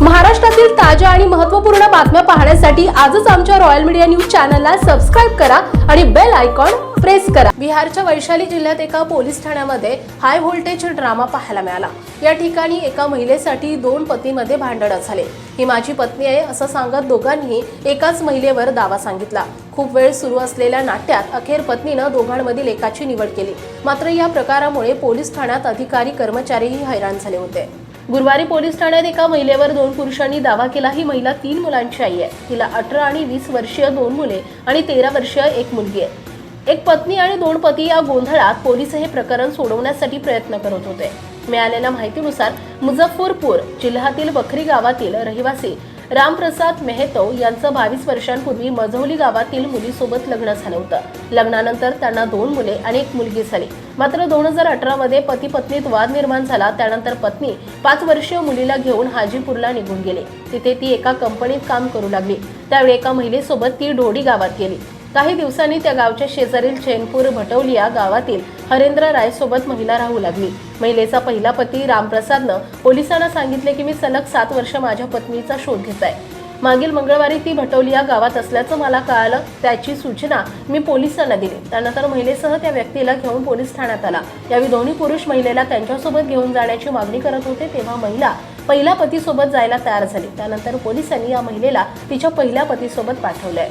महाराष्ट्रातील ताज्या आणि महत्त्वपूर्ण बातम्या पाहण्यासाठी आजच आमच्या रॉयल मीडिया न्यूज चॅनलला सबस्क्राईब करा आणि बेल आयकॉन प्रेस करा. बिहारच्या वैशाली जिल्ह्यात एका पोलीस ठाण्यामध्ये हाय व्होल्टेज ड्रामा पाहायला मिळाला. या ठिकाणी एका महिलेसाठी दोन पतीमध्ये भांडण झाले. ही माझी पत्नी आहे असं सांगत दोघांनी एकाच महिलेवर दावा सांगितला. खूप वेळ सुरू असलेल्या नाट्यात अखेर पत्नीनं दोघांमधील एकाची निवड केली. मात्र या प्रकारामुळे पोलीस ठाण्यात अधिकारी कर्मचारीही हैराण झाले होते. गुरुवारी पोलीस ठाण्यात एका महिलेवर दोन पुरुषांनी दावा केला ही महिला तीन मुलांची आई आहे. तिला अठरा आणि वीस वर्षीय दोन मुले आणि तेरा वर्षीय एक मुलगी आहे. एक पत्नी आणि दोन पती या गोंधळात पोलीस हे प्रकरण सोडवण्यासाठी प्रयत्न करत होते. मिळालेल्या माहितीनुसार मुझफ्फरपूर जिल्ह्यातील बखरी गावातील रहिवासी रामप्रसाद मेहतो यांचं बावीस वर्षांपूर्वी मझौली गावातील मुलीसोबत लग्न झालं होतं. लग्नानंतर त्यांना दोन मुले आणि एक मुलगी झाली. मात्र दोन हजार अठरामध्ये पती पत्नीत वाद निर्माण झाला. त्यानंतर पत्नी पाच वर्षीय मुलीला घेऊन हाजीपूरला निघून गेले. तिथे ती एका कंपनीत काम करू लागली. त्यावेळी एका महिलेसोबत ती ढोडी गावात गेली. काही दिवसांनी त्या गावच्या शेजारील चैनपूर भटवलिया गावातील हरेंद्र रायसोबत महिला राहू लागली. महिलेचा पहिला पती रामप्रसादनं पोलिसांना सांगितले की मी सलग सात वर्ष माझ्या पत्नीचा शोध घेत आहे मागील मंगळवारी ती भटवलिया गावात असल्याचं मला कळालं. त्याची सूचना मी पोलिसांना दिली. त्यानंतर महिलेसह त्या व्यक्तीला घेऊन पोलीस ठाण्यात आला. यावेळी दोन्ही पुरुष महिलेला त्यांच्यासोबत घेऊन जाण्याची मागणी करत होते तेव्हा महिला पहिल्या पतीसोबत जायला तयार झाली. त्यानंतर पोलिसांनी या महिलेला तिच्या पहिल्या पतीसोबत पाठवलंय.